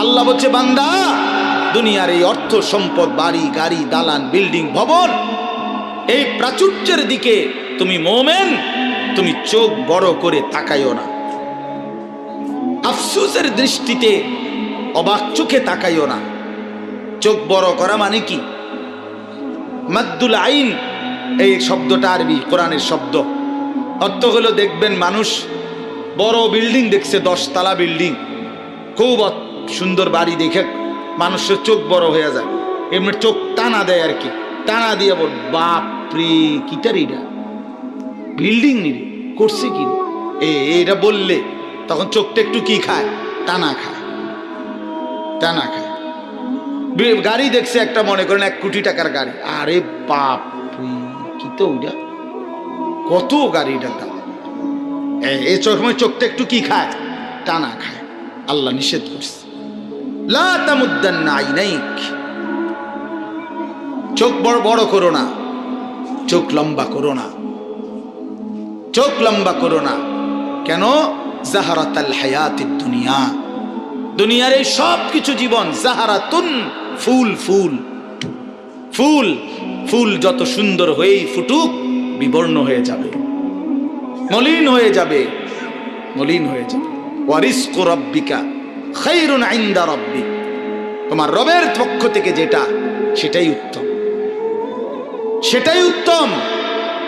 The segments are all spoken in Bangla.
আল্লাহ বলছে, বান্দা, দুনিয়ার এই অর্থ সম্পদ, বাড়ি, গাড়ি, দালান, বিল্ডিং, ভবন, এই প্রাচুর্যের দিকে তুমি মোমেন, তুমি চোখ বড় করে তাকাইও না। আফসুসের দৃষ্টিতে অবাক চোখে তাকাইও না। চোখ বড় করা মানে কি? মাদ্দুল আইন, এই শব্দটা আরবি, কোরআনের শব্দ। অর্থ হলো, দেখবেন মানুষ বড় বিল্ডিং দেখছে, দশতলা বিল্ডিং। খুব সুন্দর বাড়ি দেখে মানুষের চোখ বড় হয়ে যায়। এমনি চোখ টানা দেয় আর কি। টানা দিয়ে বল বাপরে কিটার এটা? বিল্ডিং নিরে করছে কি? এ, এটা বললে। তখন চোখটা একটু কি খায়? টানা খায়। টানা খায়। গাড়ি দেখছে একটা, মনে করেন এক কোটি টাকার গাড়ি। আরে বাপ কি তো ওইটা? কত গাড়িটার দাম? এ- সময় চোখটা একটু কি খায়? টানা খায়। আল্লাহ নিষেধ করছে। চোখ বড় বড় করো না। চোখ লম্বা করো না। চোখ লম্বা করো না। কেন? জাহারাতাল হায়াতিদ দুনিয়া। দুনিয়ার এই সব কিছু জীবন জাহারাতুন ফুল ফুল। ফুল ফুল যত সুন্দর হয়েই ফুটুক, বিবর্ণ হয়ে যাবে। মলিন হয়ে যাবে। মলিন হয়ে যাবে। ওয়ারিস্ক রব্বিকা। খাইরুন আইন্দা রব্বিক তোমার রবের পক্ষ থেকে যেটা, সেটাই উত্তম। সেটাই উত্তম।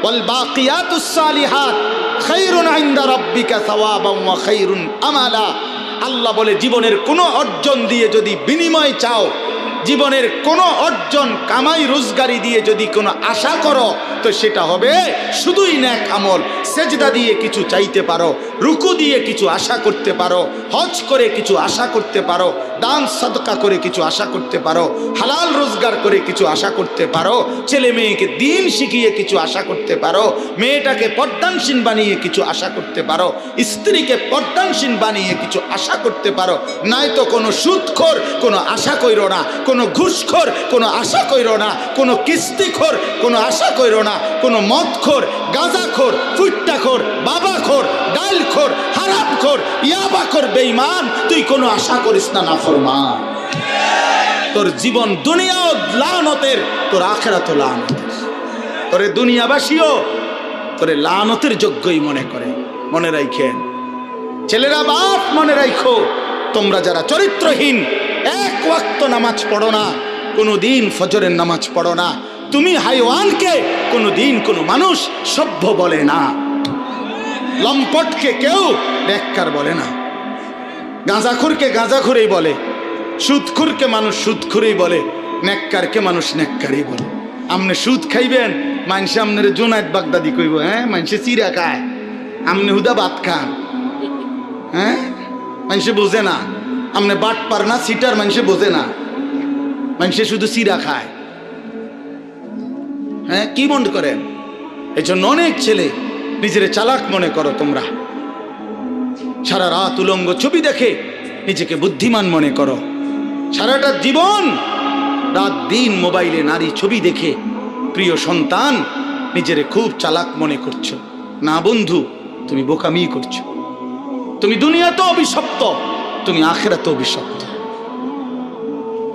বল বাকিয়াতুস সালিহাত, খাইরুন ইনদা রাব্বিকা সাওয়াবান ওয়া খাইরুন আমালা। আল্লাহ বলে, জীবনের কোনো অর্জন দিয়ে যদি বিনিময় চাও, জীবনের কোনো অর্জন, কামাই, রোজগারি দিয়ে যদি কোনো আশা করো, তো সেটা হবে শুধুই ন্যাক আমল। সেজদা দিয়ে কিছু চাইতে পারো রুকু দিয়ে কিছু আশা করতে পারো, হজ করে কিছু আশা করতে পারো, দান সদকা করে কিছু আশা করতে পারো, হালাল রোজগার করে কিছু আশা করতে পারো, ছেলে মেয়েকে দিন শিখিয়ে কিছু আশা করতে পারো, মেয়েটাকে পর্দানসীন বানিয়ে কিছু আশা করতে পারো, স্ত্রীকে পর্দানসীন বানিয়ে কিছু আশা করতে পারো নাই তো কোনো সুদখোর, কোনো আশা কইরো না, কোনো ঘুষখোর, কোনো আশা কইরো না, কোনো কিস্তিখোর, কোনো আশা কইরো না, কোনো মদখোর, গাঁজাখোর, ফুট্টাখোর, বাবাখোর ডালখোর হারামখোর ইয়াবাখোর বেইমান তুই কোনো আশা করিস না নাফরমান। তোর জীবন দুনিয়াও লানতের, তোর আখেরাত লানতের। তোরে দুনিয়াবাসীও তোরে লানতের যোগ্যই মনে করে, মনে রাখেন ছেলেরা বাপ, মনে রাখো তোমরা যারা চরিত্রহীন, এক ওয়াক্ত নামাজ পড়ো না কোনো দিন ফজরের নামাজ পড়ো না। তুমি হাইওয়ানকে কোনো দিন কোনো মানুষ সভ্য বলে না। লম্পটকে কেউ ব্যাক্কার বলে না। গাঁজাখুরকে গাঁজাখুরেই বলে, সুদখুরকে মানুষ সুদখুরেই বলে নেককারকে মানুষ নেককারই বলে। আপনি সুদ খাইবেন মানুষে আপনার জোনায়ত বাগদাদি কইব হ্যাঁ? মানুষে চিরা খায় আপনি হুদা ভাত খান হ্যাঁ? মানুষে বোঝে না। আপনি বাট পার না, সিটার মানুষে বোঝে না। মানুষে শুধু চিরা খায়। হ্যাঁ? কি মনে করেন? এই জন্য অনেক ছেলে নিজের চালাক মনে করো তোমরা। সারা রাত উলঙ্গ ছবি দেখে নিজেকে বুদ্ধিমান মনে করো। সারাটা জীবন, রাত দিন মোবাইলে নারী ছবি দেখে প্রিয় সন্তান নিজেরে খুব চালাক মনে করছ। না বন্ধু, তুমি বোকামি করছ। তুমি দুনিয়াতে অভিশপ্ত, তুমি আখেরাতে অভিশপ্ত।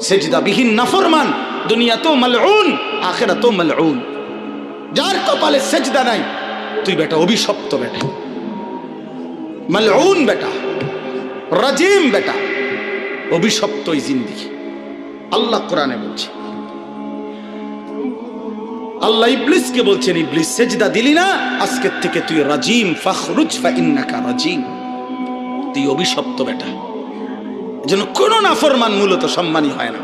সেজদা বিহীন নাফরমান, দুনিয়াতেও মালউন, আখেরাতেও মালউন। যার কপালে সেজদা নাই তুই বেটা অভিশপ্ত বেটা। মালউন বেটা। রাজিম বেটা। অভিশপ্ত এই জিন্দিগি। আল্লাহ কোরআনে বলছে। আল্লাহ ইবলিসকে বলছেন, ইবলিস, সেজদা দিলি না? আজকের থেকে তুই রাজিম, ফখরুজ ফা ইন্নাকা রাজিম। তুই অভিশপ্ত বেটা। যেন কোন নাফরমান মূলত সম্মানী হয় না।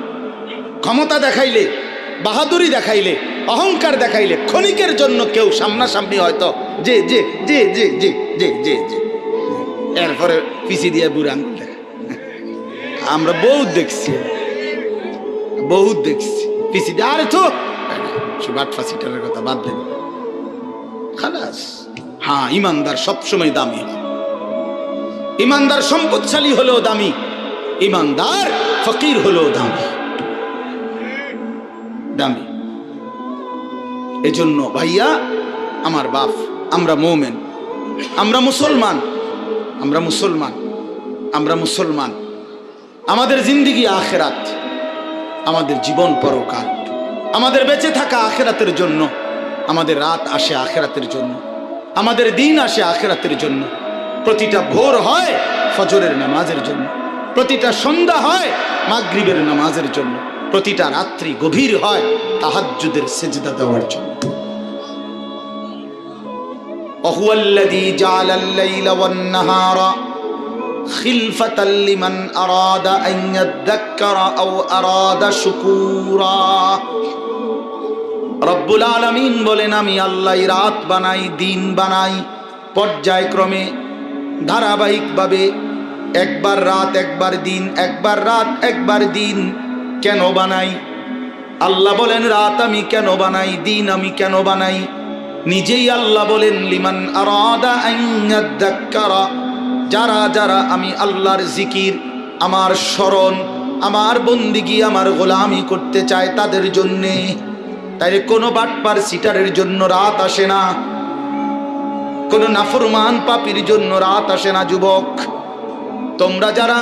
ক্ষমতা দেখাইলে, বাহাদুরি দেখাইলে অহংকার দেখাইলে ক্ষণিকের জন্য কেউ সামনাসামনি হয়তো যে যে যে যে যে যে যে যে। এরপরে পিছি দিয়ে বুড়া আঙ্গুল দেখা আমরা বহুত দেখছি। বহুত দেখছি। পিছি দিয়ে, আরে তো সুবাট ফাঁসিটার কথা বাদ দেন খালাস। হ্যাঁ ইমানদার সবসময় দামি। ইমানদার সম্পদশালী হলেও দামি। ইমানদার ফকির হলেও দামি। দামি। এজন্য ভাইয়া, আমার বাপ, আমরা মৌমেন। আমরা মুসলমান। আমরা মুসলমান। আমরা মুসলমান। আমাদের জিন্দিগি আখেরাত। আমাদের জীবন পরকাল। আমাদের বেঁচে থাকা আখেরাতের জন্য। আমাদের রাত আসে আখেরাতের জন্য। আমাদের দিন আসে আখেরাতের জন্য। প্রতিটা ভোর হয় ফজরের নামাজের জন্য। প্রতিটা সন্ধ্যা হয় মাগরিবের নামাজের জন্য। প্রতিটা রাত্রি গভীর হয় তাহাজ্জুদের সেজদা দেওয়ার জন্য وهو الذي جعل الليل والنهار خلفة لمن أراد أن يذكر أو أراد شكورا রব্বুল আলমিন বলেন আমি আল্লাহ রাত বানাই দিন বানাই পর্যায়ক্রমে ধারাবাহিকভাবে একবার রাত একবার দিন একবার রাত একবার দিন কেন বানাই? আল্লাহ বলেন, রাত আমি কেন বানাই, দিন আমি কেন বানাই? নিজেই আল্লাহ বলেন, লিমান যারা যারা আমি আল্লাহর জিকির, আমার স্মরণ, আমার বন্দিগি, আমার গোলামি করতে চায় তাদের জন্যে। তাই কোনো বাটপার সিটারের জন্য রাত আসে না। কোনো নাফরমান পাপির জন্য রাত আসে না, যুবক। তোমরা যারা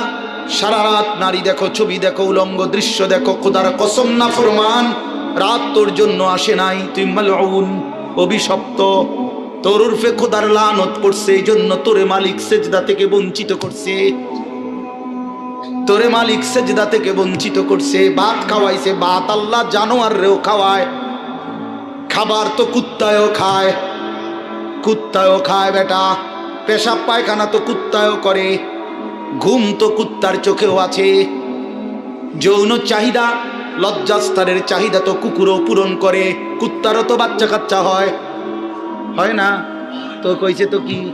সারা রাত নারী দেখো, ছবি দেখো, উলঙ্গ দৃশ্য দেখো, খোদার কসম নাফরমান রাত তোর জন্য আসে নাই, তুই মালউন, অভিশপ্ত। তোর উর্ফে খোদার লানত করছে, এই জন্য তোরে মালিক সেজদা থেকে বঞ্চিত করছে। তোরে মালিক সেজদা থেকে বঞ্চিত করছে, ভাত খাওয়াইছে, ভাত আল্লাহ জানোয়ার রেও খাওয়ায়। খাবার তো কুত্তায়ও খায় কুত্তায়ও খায় বেটা, পেশাব পায়খানা তো কুত্তায়ও করে। ঘুম তো কুত্তার চোখেও আছে। যৌন চাহিদা লজ্জাস্তারের চাহিদা তো কুকুরও পূরণ করে, কুত্তারও তো বাচ্চা কাচ্চা হয়। হয় না? তো কইছে তো কি?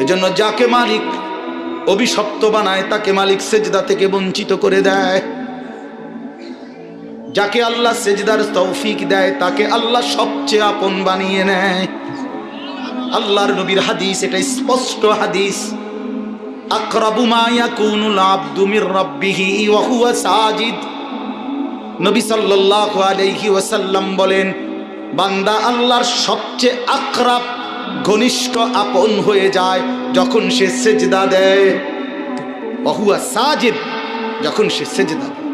এজন্য যাকে মালিক অভিশপ্ত বানায়, তাকে মালিক সেজদা থেকে বঞ্চিত করে দেয়। যাকে আল্লাহ সেজদার তৌফিক দেয়, তাকে আল্লাহ সবচেয়ে আপন বানিয়ে নেয়। আল্লাহর নবীর হাদিস, এটা স্পষ্ট হাদিস। আকরাবু মা ইয়াকুনুল আবদু মির রাব্বিহি ওয়া হুয়া সাজিদ। নবী সাল্লাল্লাহু আলাইহি ওয়াসাল্লাম বলেন, বান্দা আল্লাহর সবচেয়ে আকরাব, ঘনিষ্ঠ আপন হয়ে যায় যখন সে সেজদা দেয়। ওয়া হুয়া সাজিদ যখন সে সেজদা দেয়।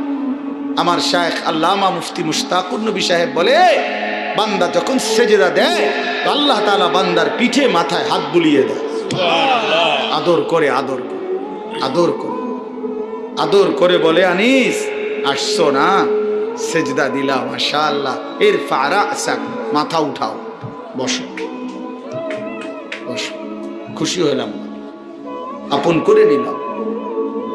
আমার শায়েখ আল্লামা মুফতি মুশতাকুর নবী সাহেব বলে, বান্দা যখন সেজদা দেয় আল্লাহ তাআলা বান্দার পিঠে মাথায় হাত বুলিয়ে দেয়। আদর করে আদর আদর করে। আদর করে বলে আনিস আসছো না? সেজদা দিলা মাশা আল্লাহ এর ফারা মাথা উঠাও। বসো। বসো। খুশি হইলাম। আপন করে নিলাম।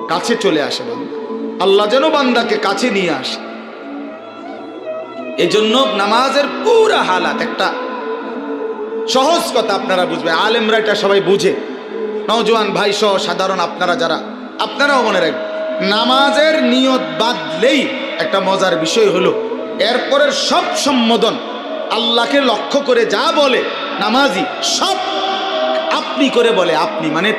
কাছে চলে আসে বান্দা। আল্লাহ যেন বান্দাকে কাছে নিয়ে আসে। এজন্য নামাজের পুরা হালাত একটা সহজ কথা আপনারা বুঝবে, আলেমরা এটা সবাই বুঝে। নওজোয়ান ভাই সহ সাধারণ আপনারা যারা, আপনারাও মনে রাখবেন, নামাজের নিয়ত বাদলেই একটা মজার বিষয় হলো, এরপরের সব সম্বোধন আল্লাহকে লক্ষ্য করে যা বলে নামাজি, সব আপনি করে বলে আপনি মানে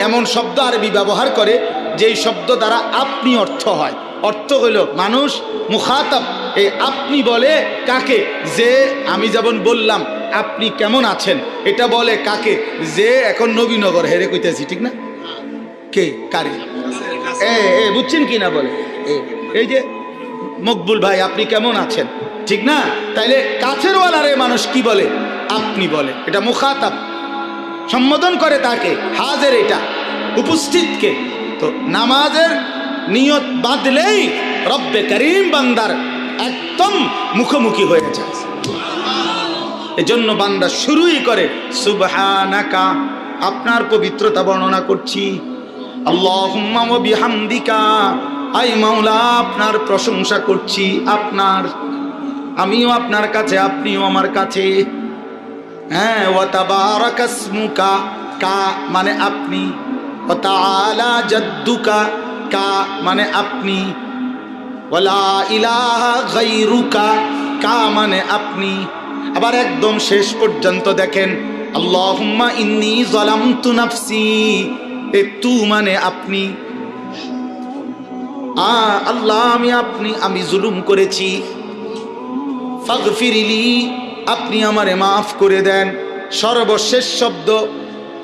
এমন শব্দ আরবি ব্যবহার করে যেই শব্দ দ্বারা আপনি অর্থ হয়। অর্থ হইল মানুষ, মুখাতাব এই আপনি বলে কাকে? যে আমি যেমন বললাম আপনি কেমন আছেন? এটা বলে কাকে? যে এখন নবীনগর, হেরে কইতেছি, ঠিক না? কে? কারে? এ এ, বুঝছেন কি না বলে? এই যে মকবুল ভাই, আপনি কেমন আছেন? ঠিক না? তাইলে কাছের ওয়ালারে মানুষ কি বলে? আপনি বলে। এটা মুখাতাব। সম্বোধন করে তাকে। হাজের এটা। উপস্থিতকে তো নামাজের নিয়ত বাঁধলেই রব্বে করিম বান্দার একদম মুখোমুখি হয়ে যায়। এজন্য বান্দা শুরুই করে, সুবহানাকা, আপনার পবিত্রতা বর্ণনা করছি। বিহামদিকা, আই মাওলা, আপনার প্রশংসা করছি, আপনার, আমিও আপনার কাছে, আপনিও আমার কাছে। হ্যাঁ ওয়া তাবারাকাসমুকা, কা মানে আপনি। ওয়া তাআলা জাদ্দুকা, কা মানে আপনি। ওয়ালা ইলাহা গায়রুকা, কা মানে আপনি। আবার একদম শেষ পর্যন্ত দেখেন, আল্লাহুম্মা ইন্নী যালামতু নাফসি। এ তু মানে আপনি। আ আল্লাহ, আমি আপনি, আমি জুলুম করেছি। ফাগফিরিলি আপনি আমারে মাফ করে দেন। সর্বশেষ শব্দ,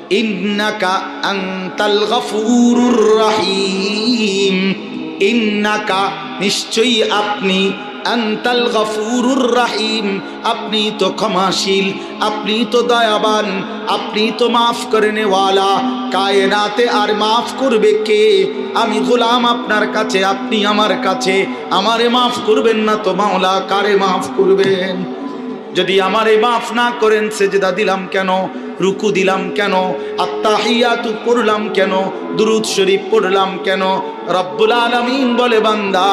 ইন্নাকা আনতাল গফুরুর রহিম। ইন্নাকা, নিশ্চয়ই আপনি আন্তাল গফুরুর রাহিম, আপনি তো ক্ষমাশীল, আপনি তো দয়াবান, আপনি তো মাফ করে নেওয়ালা, কায়নাতে আর মাফ করবে কে? আমি গোলাম আপনার কাছে, আপনি আমার কাছে, আমারে মাফ করবেন না তো মাওলা, কারে মাফ করবেন? যদি আমারে মাফ না করেন সে সেজদা দিলাম কেন? রুকু দিলাম কেন? আত্মাহিয়াতু পড়লাম কেন? দুরুদ শরীফ পড়লাম কেন? রব্বুল আলামিন বলে, বান্দা,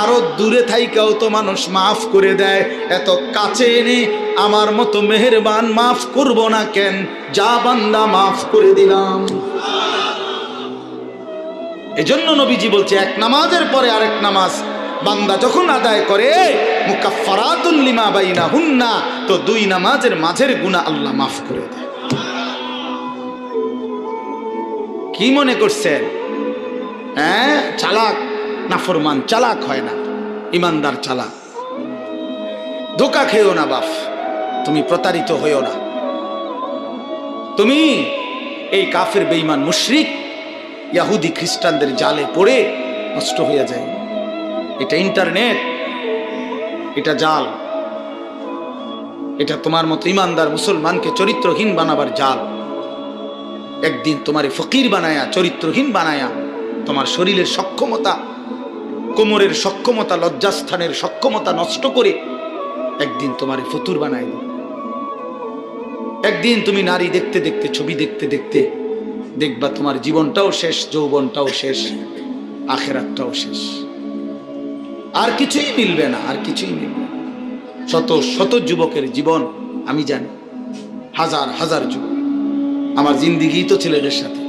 আরও দূরে থাইকাও তো মানুষ মাফ করে দেয়। এত কাছে এনে আমার মতো মেহেরবান মাফ করব না কেন? যা বান্দা, মাফ করে দিলাম। এজন্য নবীজি বলছে, এক নামাজের পরে আরেক নামাজ। বান্দা যখন আদায় করে মুকাফফারাতুল লিমা বাইনা হুন্না তো দুই নামাজের মাঝের গুনাহ আল্লাহ মাফ করে দেয়। কি মনে করছেন? হ্যাঁ চালাক? নাফরমান চালাক হয় না। ইমানদার চালাক। ধোকা খেও না, বাপ। তুমি প্রতারিত হইও না। তুমি এই কাফের বেঈমান মুশরিক, ইয়াহুদি খ্রিস্টানদের জালে পড়ে নষ্ট হয়ে যায়। এটা ইন্টারনেট, এটা জাল। এটা তোমার মতো ইমানদার মুসলমানকে চরিত্রহীন বানাবার জাল। একদিন তোমারে ফকির বানায়া, চরিত্রহীন বানায়া, তোমার শরীরের সক্ষমতা, কোমরের সক্ষমতা, লজ্জাস্থানের সক্ষমতা নষ্ট করে একদিন তোমারে ফতুর বানায়। একদিন তুমি নারী দেখতে দেখতে, ছবি দেখতে দেখতে দেখবা তোমার জীবনটাও শেষ, যৌবনটাও শেষ, আখেরাতটাও শেষ। আর কিছুই মিলবে না, আর কিছুই মিলবে শত শত যুবকের জীবন, আমি জানি, হাজার হাজার যুবক। আমার জিন্দিগি তো ছেলেদের সাথে।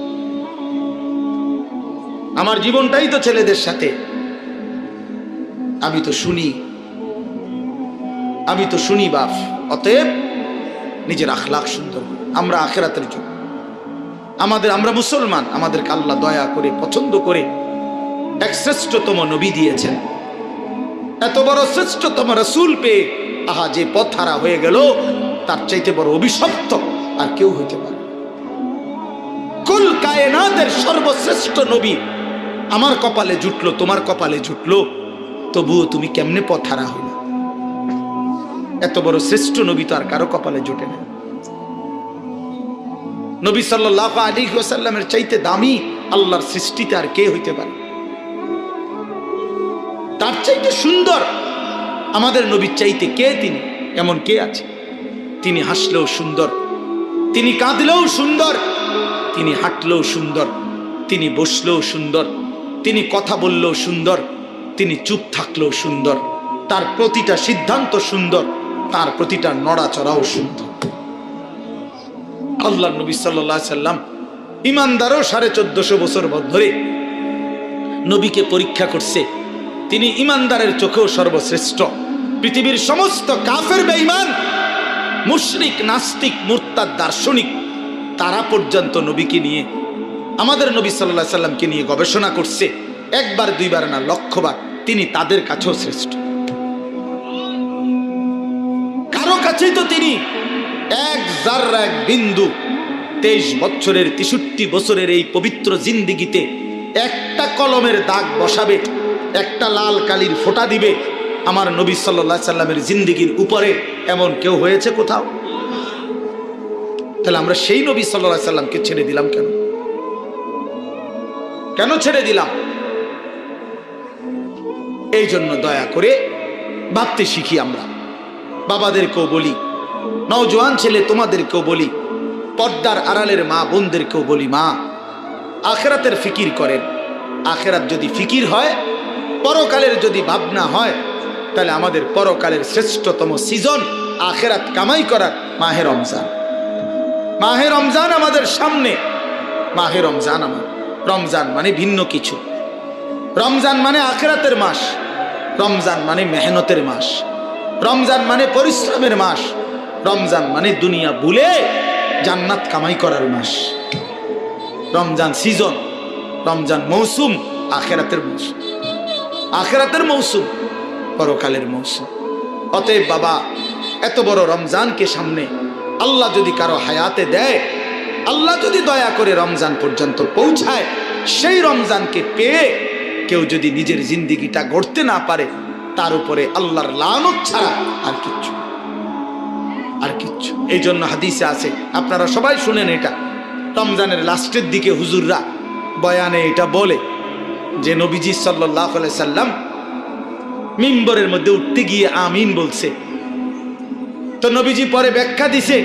আমার জীবনটাই তো ছেলেদের সাথে। আমি তো শুনি। আমি তো শুনি বাপ। অতএব নিজের আখলাখ সুন্দর। আমরা আখেরাতের যুগ। আমাদের আমরা মুসলমান। আমাদেরকে আল্লাহ দয়া করে, পছন্দ করে এক শ্রেষ্ঠতম নবী দিয়েছেন। এত বড় শ্রেষ্ঠতম রসুল পেয়ে আহা যে পথ হারা হয়ে গেল, তার চাইতে বড় অভিশপ্ত আর কেউ হইতে পারে কায়নাতের সর্বশ্রেষ্ঠ নবী। আমার কপালে জুটলো, তোমার কপালে জুটলো। তবুও তুমি কেমনে পথ হারা হইল? এত বড় শ্রেষ্ঠ নবী তো আর কারও কপালে জুটে না। নবী সাল্লাহ আলী ওসাল্লামের চাইতে দামি আল্লাহর সৃষ্টিতে আর কে হইতে পারে? তার চাইতে সুন্দর আমাদের নবীর চাইতে কে তিনি? এমন কে আছে? তিনি হাসলেও সুন্দর, তিনি কাঁদলেও সুন্দর তিনি হাঁটলেও সুন্দর, তিনি বসলেও সুন্দর, তিনি কথা বললেও সুন্দর, তিনি চুপ থাকলেও সুন্দর, তার প্রতিটা সিদ্ধান্ত সুন্দর, তার প্রতিটা নড়াচড়াও সুন্দর। আল্লাহ নবী সাল্লাহ সাল্লাম ইমানদারও সাড়ে চোদ্দশো বছর ধরে নবীকে পরীক্ষা করছে। তিনি ইমানদারের চোখেও সর্বশ্রেষ্ঠ। পৃথিবীর সমস্ত কাফের বেঈমান, মুশরিক, নাস্তিক, মুরতাদ, দার্শনিক তারা পর্যন্ত নবীকে নিয়ে, আমাদের নবী সাল্লাহ সাল্লামকে নিয়ে গবেষণা করছে। একবার, দুইবার না, লক্ষবার তিনি তাদের কাছেও শ্রেষ্ঠ। কারও কাছেই তো তিনি এক জাররা, এক বিন্দু তেইশ বছরের, তেষট্টি বছরের এই পবিত্র জিন্দিগিতে একটা কলমের দাগ বসাবে, একটা লাল কালির ফোঁটা দিবে আমার নবী সাল্লাহ সাল্লামের জিন্দিগির উপরে। এমন কেউ হয়েছে কোথাও? তাহলে আমরা সেই নবী সাল্লাহ সাল্লামকে ছেড়ে দিলাম কেন? কেন ছেড়ে দিলাম? এই জন্য দয়া করে ভাবতে শিখি আমরা। বাবাদেরকেও বলি, নওজোয়ান ছেলে তোমাদেরকেও বলি, পর্দার আড়ালের মা বোনদেরকেও বলি, মা, আখেরাতের ফিকির করেন। আখেরাত যদি ফিকির হয়, পরকালের যদি ভাবনা হয়, তাহলে আমাদের পরকালের শ্রেষ্ঠতম সিজন আখেরাত কামাই করার মাহের রমজান। মাহে রমজান আমাদের সামনে। মাহে রমজান আমার। রমজান মানে ভিন্ন কিছু। রমজান মানে আখেরাতের মাস। রমজান মানে মেহনতের মাস। রমজান মানে পরিশ্রমের মাস। রমজান মানে দুনিয়া ভুলে জান্নাত কামাই করার মাস। রমজান সিজন। রমজান মৌসুম আখেরাতের মৌসুম আখেরাতের মৌসুম পরকালের মৌসুম। অতএব বাবা, এত বড় রমজানকে সামনে আল্লাহ যদি কারও হায়াতে দেয়, আল্লাহ যদি দয়া করে রমজান পর্যন্ত পৌঁছায়, সেই রমজানকে পেয়ে কেউ যদি নিজের জিন্দিগিটা গড়তে না পারে, তার উপরে আল্লাহর লানত ছাড়া আর কিচ্ছু আর কিচ্ছু এই জন্য হাদিসে আছে, আপনারা সবাই শুনেন এটা। রমজানের লাস্টের দিকে হুজুররা বয়ানে এটা বলে যে, নবীজি সাল্লাহ সাল্লাম মিম্বরের মধ্যে উঠতে গিয়ে আমিন বলছে। তো নবীজি পরে ব্যাখ্যা দিছে,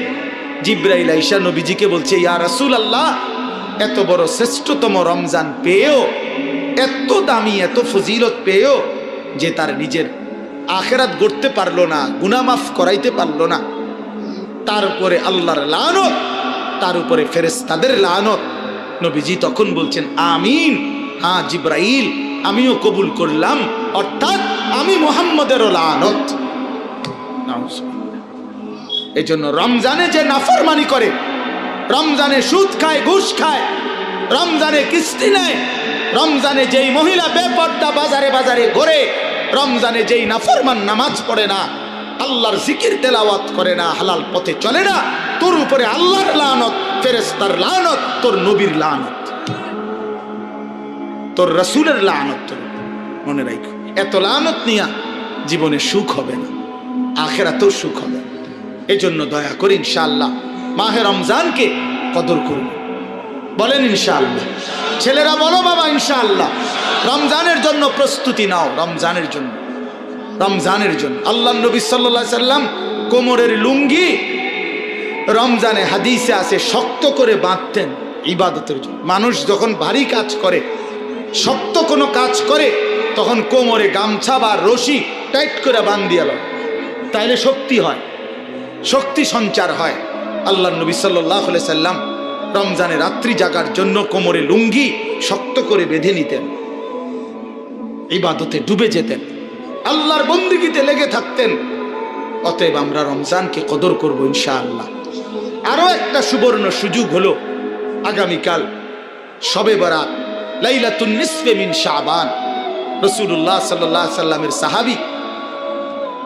জিব্রাইল আইসা নবীজিকে বলছে, ইয়া রাসূল আল্লাহ এত বড় শ্রেষ্ঠতম রমজান পেয়েও, এত দামি, এত ফজিলত পেয়েও যে তার নিজের আখেরাত গড়তে পারল না গুনামাফ করাইতে পারল না, তার উপরে আল্লাহর লানত, তার উপরে ফেরেস্তাদের লানত। নবীজি তখন বলছেন, আমিন হ্যাঁ জিব্রাইল, আমিও কবুল করলাম, অর্থাৎ আমি মোহাম্মদেরও লানত। এই জন্য রমজানে যে নাফরমানি করে, রমজানে সুদ খায়, ঘুষ খায়, রমজানে কিস্তি নেয়, রমজানে যেই মহিলা বেপর্দা বাজারে বাজারে ঘোরে, রমজানে যেই নাফরমান নামাজ পড়ে না, আল্লাহর জিকির তেলাওয়াত করে না, হালাল পথে চলে না, তোর উপরে আল্লাহর লানত ফেরেস্তার লানত, তোর নবীর লানত। তোর রসুলের লানত তোর মনে রাখ, এত লানত নিয়া জীবনে সুখ হবে না, আখেরাতেও সুখ হবে না। এই জন্য দয়া করি ইনশাআল্লাহ মাহে রমজানকে কদর করুন। বলেন ইনশাআল্লাহ। ছেলেরা বলো বাবা ইনশাআল্লাহ। রমজানের জন্য প্রস্তুতি নাও, রমজানের জন্য। রমজানের জন্য। আল্লাহ নবী সাল্লা সাল্লাম কোমরের লুঙ্গি রমজানে হাদিসে আছে, শক্ত করে বাঁধতেন ইবাদতের জন্য। মানুষ যখন ভারী কাজ করে, শক্ত কোনো কাজ করে, তখন কোমরে গামছা বা রশি টাইট করে বান্ধিয়ে লয়। তাইলে শক্তি হয়। শক্তি সঞ্চার হয়। আল্লাহ নবী সাল্লাহ সাল্লাম রমজানে রাত্রি জাগার জন্য কোমরে লুঙ্গি শক্ত করে বেঁধে নিতেন। ইবাদতে ডুবে যেতেন। আল্লাহর বন্দিগিতে লেগে থাকতেন। অতএব আমরা রমজানকে কদর করব ইনশাআল্লাহ। আরও একটা সুবর্ণ সুযোগ হলো, আগামীকাল সবে বরাত, লাইলাতুন নিসফে মিন শাবান। রসুল্লাহ সাল্লাহ সাল্লামের সাহাবি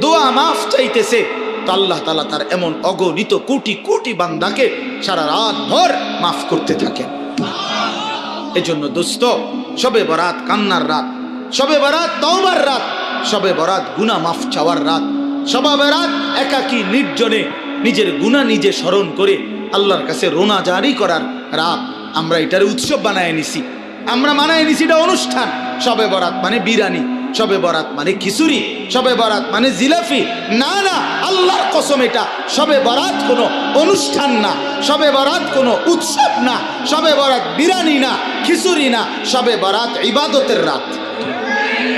দোয়া মাফ চাইতেছে। তো আল্লাহ তালা তার এমন অগণিত কোটি কোটি বান্দাকে সারা রাত ভর মাফ করতে থাকেন। এই জন্য দোস্ত সবে বরাত কান্নার রাত সবে বরাত তওবার রাত সবে বরাত গুনা মাফ চাওয়ার রাত সবে বরাত একাকী নির্জনে নিজের গুণা নিজে স্মরণ করে আল্লাহর কাছে রোনা জারি করার রাত আমরা এটার উৎসব বানায় নিছি। আমরা মানায় নিছি এটা অনুষ্ঠান। সবে বরাত মানে বিরানি। সবে বরাত মানে খিচুড়ি, সবে বরাত মানে জিলাফি না না, আল্লাহর কসম এটা। সবে বরাত কোনো অনুষ্ঠান না, সবে বরাত কোনো উৎসব না, সবে বরাত বিরানি না, খিচুড়ি না, সবে বরাত ইবাদতের রাত।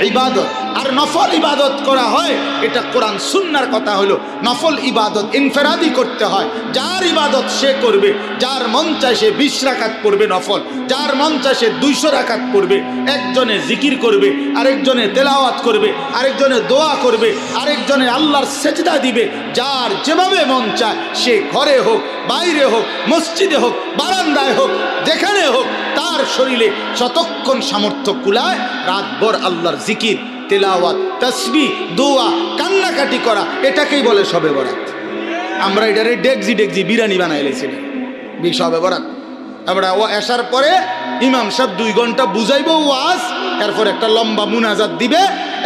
ইবাদত। আর নফল ইবাদত করা হয়, এটা কোরআন সুন্নার কথা হলো। নফল ইবাদত ইনফেরাদি করতে হয়। যার ইবাদত সে করবে, যার মন চায় সে বিশ রাকাত করবে নফল, যার মন চায় সে দুইশো রাখাত করবে একজনে জিকির করবে, আরেকজনে তেলাওয়াত করবে, আরেকজনে দোয়া করবে, আরেকজনে আল্লাহর সেজদা দিবে। যার যেভাবে মন চায়, সে ঘরে হোক, বাইরে হোক, মসজিদে হোক, বারান্দায় হোক, যেখানে হোক, তার শরীরে শতক্ষণ সামর্থ্য কুলায়, রাতভর আল্লাহর জিকির। তেলাওয়াত তসবি দোয়া, কান্নাকাটি করা, এটাকেই বলে সবে বরাত। আমরা এটারে ডেকজি ডেকজি বিরিয়ানি বানাই লেছিলাম বি সবে বরাত। আমরা ও আসার পরে ইমাম সাহেব দুই ঘণ্টা বুঝাইব ওয়াজ, এরপর একটা লম্বা মুনাজাত দিবে,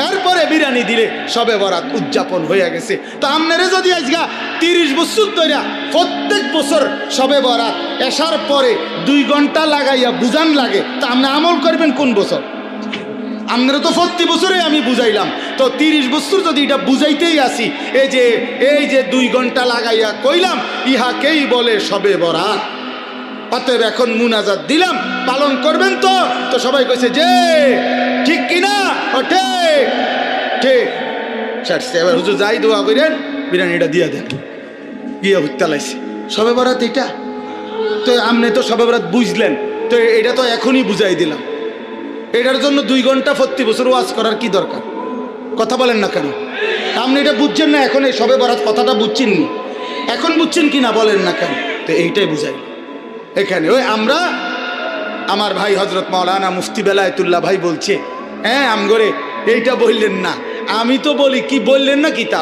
এরপরে বিরিয়ানি দিলে সবে বরাত উদযাপন হয়ে গেছে। তা আপনারে যদি আজকা তিরিশ বছর ধরে প্রত্যেক বছর সবে বরাত এসার পরে দুই ঘণ্টা লাগাইয়া বুঝান লাগে, তা আপনি আমল করবেন কোন বছর? আপনারা তো প্রতি বছরে আমি বুঝাইলাম। তো তিরিশ বছর যদি এটা বুঝাইতেই আসি, এই যে এই যে দুই ঘণ্টা লাগাইয়া কইলাম, ইহাকেই বলে সবে বরাত। অতএব এখন মুনাজাত দিলাম, পালন করবেন তো। তো সবাই কইছে, যে, ঠিক কিনা? ঠিক ঠিক এবার হুজুর যাই দোয়া করেন, বিরিয়ানিটা দিয়ে দেন। গিয়ে হুত্তা লাইছে। সবে বরাত এটা? তো আপনি তো সবে বরাত বুঝলেন। তো এটা তো এখনই বুঝাই দিলাম। এটার জন্য দুই ঘণ্টা প্রতি বছর ওয়াজ করার কি দরকার? কথা বলেন না কেন? আপনি এটা বুঝছেন না, এখন এই সবে বরাত কথাটা বুঝছেন নি? এখন বুঝছেন কি না বলেন না কেন? তো এইটাই বুঝাই। এখানে ওই আমরা, আমার ভাই হজরত মাওলানা মুফতি বেলায়তুল্লাহ ভাই বলছে হ্যাঁ আমগরে, এইটা বললেন না। আমি তো বলি, কি বললেন না কি তা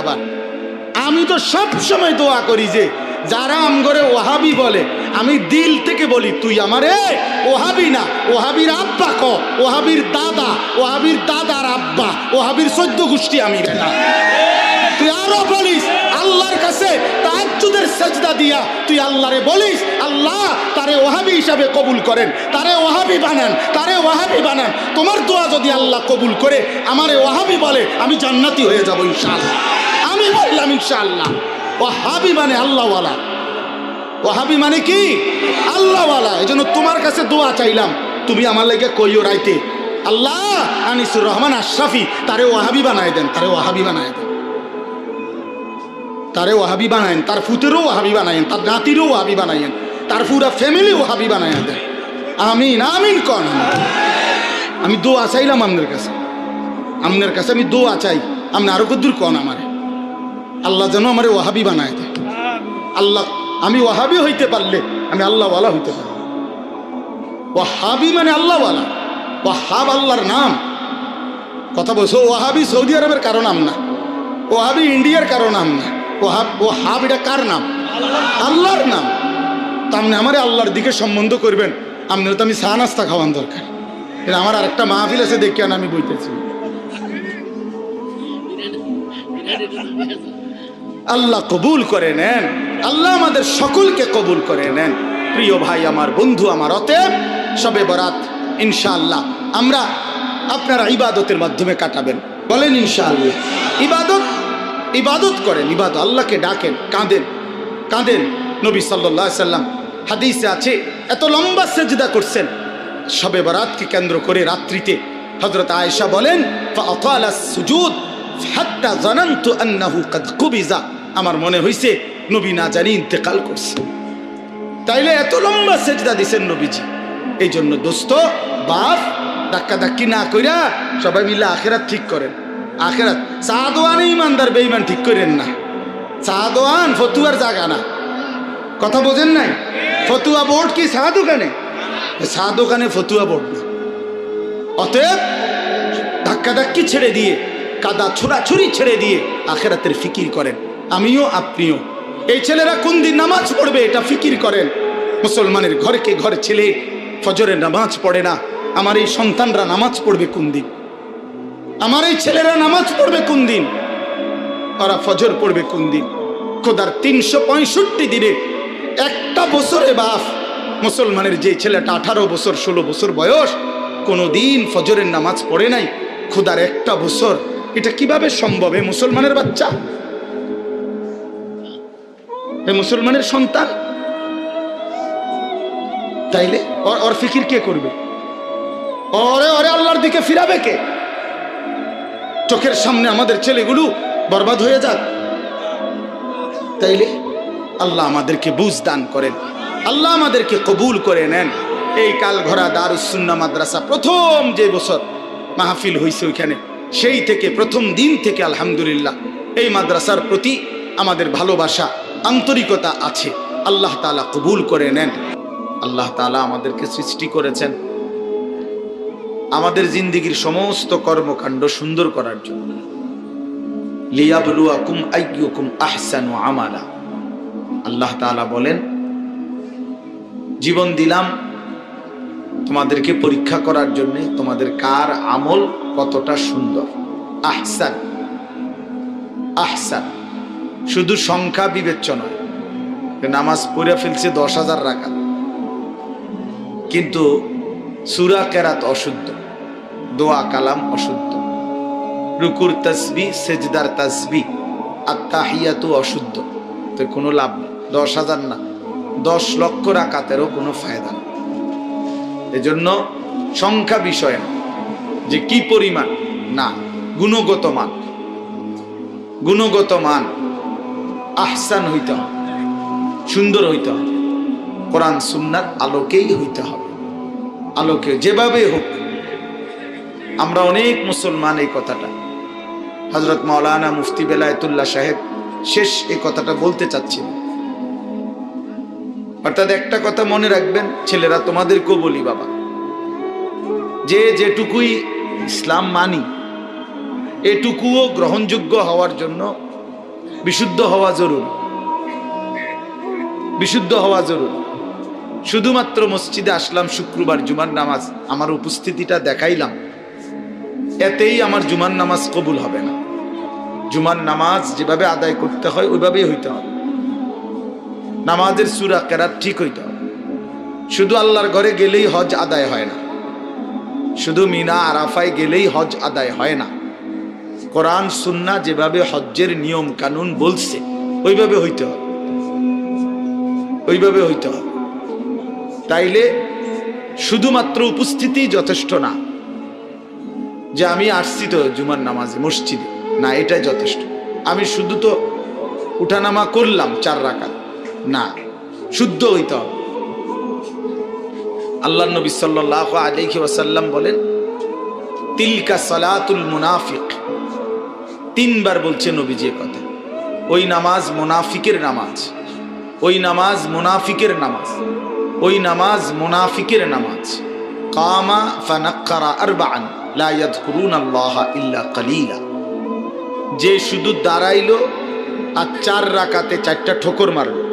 আমি তো সব সময় দোয়া করি যে, যারা আমগরে ওহাবি বলে আমি দিল থেকে বলি, তুই আমারে ওহাবি না, ওহাবির আব্বা ক, ওহাবির দাদা, ওহাবির দাদার আব্বা, ওহাবির সদ্য গোষ্ঠী আমি বেটা তুই আরও বলিস, আল্লাহর কাছে তাহাজ্জুদের সাজদা দিয়া তুই আল্লাহরে বলিস, আল্লাহ তারে ওহাবি হিসাবে কবুল করেন, তারে ওহাবি বানান, তারে ওহাবি বানান। তোমার দোয়া যদি আল্লাহ কবুল করে, আমারে ওহাবি বলে, আমি জান্নাতি হয়ে যাব ইনশাআল্লাহ। আমি বললাম, ইনশাআল্লাহ। ওহাবি মানে আল্লাহওয়ালা। ওহাবি মানে কি? আল্লাহওয়ালা। এই জন্য তোমার কাছে দোয়া চাইলাম। তুমি আমার লাগে কইও রাইতে। আল্লাহ আনিসুর রহমান আশরাফি, তারে ওহাবি বানায় দেন, তারে ওহাবি বানায় দেন। তারে ওহাবি বানায়েন তার ফুতেরও ওহাবি বানায়েন তার নাতিরও ওহাবি বানায়েন তার পুরা ফ্যামিলি ওহাবি বানায় দেন। আমিন আমিন কন। আমি দোয়া চাইলাম আপনার কাছে। আপনার কাছে আমি দোয়া চাই। আপনি আরও কদ্দুর কন আমারে? আল্লাহ যেন আমারে ওহাবি বানায় দেয়। আল্লাহ আমি ওহাবি হইতে পারলে আমি আল্লাহওয়ালা হইতে পারব। ওয়াহাবি মানে আল্লাহওয়ালা। ওয়াহাব আল্লাহর নাম। কথা বলছো, ওয়াহাবি সৌদি আরবের কারও নাম না। ওহাবি ইন্ডিয়ার কারও নাম না। ওহাব ওহাব এটা কার নাম? আল্লাহর নাম। তা আপনি আমার আল্লাহর দিকে সম্বন্ধ করবেন। আপনার তো আমি চা নাস্তা খাওয়ান দরকার। এটা আমার আরেকটা মাহফিল আছে দেখি আমি বইতেছি। আল্লাহ কবুল করে নেন। আল্লাহ আমাদের সকলকে কবুল করে নেন। প্রিয় ভাই, আমার বন্ধু, আমার অতএব সবে বরাত, ইনশাআল্লাহ। আমরা আপনারা ইবাদতের মাধ্যমে কাটাবেন। বলেন ইনশাআল্লাহ। ইবাদত ইবাদত করেন, ইবাদত। আল্লাহকে ডাকেন, কাঁদেন কাঁদেন। নবী সাল্লাহ সাল্লাম হাদিসে আছে, এত লম্বা সেজদা করছেন। সবে বরাতকে কেন্দ্র করে রাত্রিতে হজরত আয়েশা বলেন সুজুদ হাত্তা জানান্তু আন্নাহু কাদ কুবিজা। আমার মনে হইছে, নবী না জানি ইন্তেকাল করছে। তাইলে এত লম্বা সেজদা দিছেন নবীজি। এই জন্য দোস্ত, বাপ ধাক্কা ধাক্কি না কইরা সবাই মিলে আখেরাত ঠিক করেন। আখেরাত, চা দোয়ানে ইমানদার বেইমান ঠিক করেন না। চা দোয়ান ফতুয়ার জাগা না। কথা বোঝেন নাই? ফতুয়া বোর্ড কি চা দোকানে? চা দোকানে ফতুয়া বোর্ড না। অতএব ধাক্কা ধাক্কি ছেড়ে দিয়ে, কাদা ছোড়াছুরি ছেড়ে দিয়ে আখেরাতের ফিকির করেন। আমিও আপনিও। এই ছেলেরা কোন দিন নামাজ পড়বে এটা ফিকির করেন। মুসলমানের ঘরকে ঘর ছেলে, ফজরের নামাজ পড়ে না। আমার এই সন্তানরা নামাজ পড়বে কোন দিন? আমার এই ছেলেরা নামাজ পড়বে কোন দিন? ওরা ফজর পড়বে কোন দিন? খোদার তিনশো পঁয়ষট্টি দিনে একটা বছরে বাপ। মুসলমানের যে ছেলেটা আঠারো বছর, ষোলো বছর বয়স কোনো দিন ফজরের নামাজ পড়ে নাই। খোদার একটা বছর। এটা কীভাবে সম্ভব মুসলমানের বাচ্চা? মুসলমানের সন্তান? তাইলে ওর ফিকির কে করবে? ওরে ওরে আল্লাহর দিকে ফিরাবে কে? চোখের সামনে আমাদের ছেলেগুলো বরবাদ হয়ে যাক। তাইলে আল্লাহ আমাদেরকে বুঝ দান করেন। আল্লাহ আমাদেরকে কবুল করে নেন। এই কালঘরা দারুসুন্না মাদ্রাসা প্রথম যে বছর মাহফিল হয়েছে ওইখানে, সেই থেকে প্রথম দিন থেকে আলহামদুলিল্লাহ, এই মাদ্রাসার প্রতি আমাদের ভালোবাসা আন্তরিকতা আছে। আল্লাহ তালা কবুল করে নেন। আল্লাহ তালা আমাদেরকে সৃষ্টি করেছেন। আমাদের জিন্দিগির সমস্ত কর্মকাণ্ড সুন্দর করার জন্য। লিয়াবলুয়াকুম আইয়ুকুম আহসানু আমালা। আল্লাহ তাআলা বলেন, জীবন দিলাম তোমাদেরকে পরীক্ষা করার জন্য, তোমাদের কার আমল কতটা সুন্দর। আহসান। আহসান। শুধু সংখ্যা বিবেচ্য নয় নামাজ পড়ে ফেলছে দশ হাজার রাখা কিন্তু সুরা কেরাত অশুদ্ধ, দোয়া কালাম অশুদ্ধ, রুকুর তসবি, সেজদার তসবি আত্মাহিয়াতু অশুদ্ধ। তো কোনো লাভ নেই, দশ হাজার না, দশ লক্ষ রাকাতেরও কোনো ফায়দা নেই। এজন্য সংখ্যা বিষয় না, যে কি পরিমাণ না, গুণগত মান গুণগত মান আহসান হইতে হবে, সুন্দর হইতে হবে। কোরআন সুন্নার আলোকেই হইতে হবে। আলোকে যেভাবে হোক, আমরা অনেক মুসলমান এই কথাটা। হজরত মাওলানা মুফতি বেলায়তুল্লাহ সাহেব শেষ এই কথাটা বলতে চাচ্ছিল। অর্থাৎ একটা কথা মনে রাখবেন, ছেলেরা তোমাদেরকেও বলি বাবা, যে যেটুকুই ইসলাম মানি, এটুকুও গ্রহণযোগ্য হওয়ার জন্য বিশুদ্ধ হওয়া জরুরি। বিশুদ্ধ হওয়া জরুরি। শুধুমাত্র মসজিদে আসলাম শুক্রবার জুমার নামাজ, আমার উপস্থিতিটা দেখাইলাম। এতেই আমার জুমার নামাজ কবুল হবে না। জুমার নামাজ যেভাবে আদায় করতে হয়, ওইভাবেই হইতে হবে। নামাজের সুরা কেরাত ঠিক হইতে হবে। শুধু আল্লাহর ঘরে গেলেই হজ আদায় হয় না। শুধু মিনা, আরাফায় গেলেই হজ আদায় হয় না। কোরআন, সুন্না যেভাবে হজ্জের নিয়ম কানুন বলছে, ওইভাবে হইতে হবে। ওইভাবে হইতে হবে। তাইলে শুধুমাত্র উপস্থিতি যথেষ্ট না, যে আমি আসছি তো জুমার নামাজে, মসজিদে। না, এটাই যথেষ্ট। আমি শুধু তো উঠানামা করলাম চার রাকাত। না, শুদ্ধ হইতে হবে। আল্লাহ নবী সাল্লাহ আলহি ওয়াসাল্লাম বলেন, তিলকা সালাতুল মুনাফিক। তিনবার বলছে নবীজি কথা ওই নামাজ মোনাফিকের নামাজ। ওই নামাজ মোনাফিকের নামাজ। ওই নামাজ মোনাফিকের নামাজ। কামা ফানাক্কারা আরবান লা ইয়াযকুরুনা আল্লাহ ইল্লা কালিলা। যে শুধু দাঁড়াইল আর চার রাকাতে চারটা ঠোকর মারলো।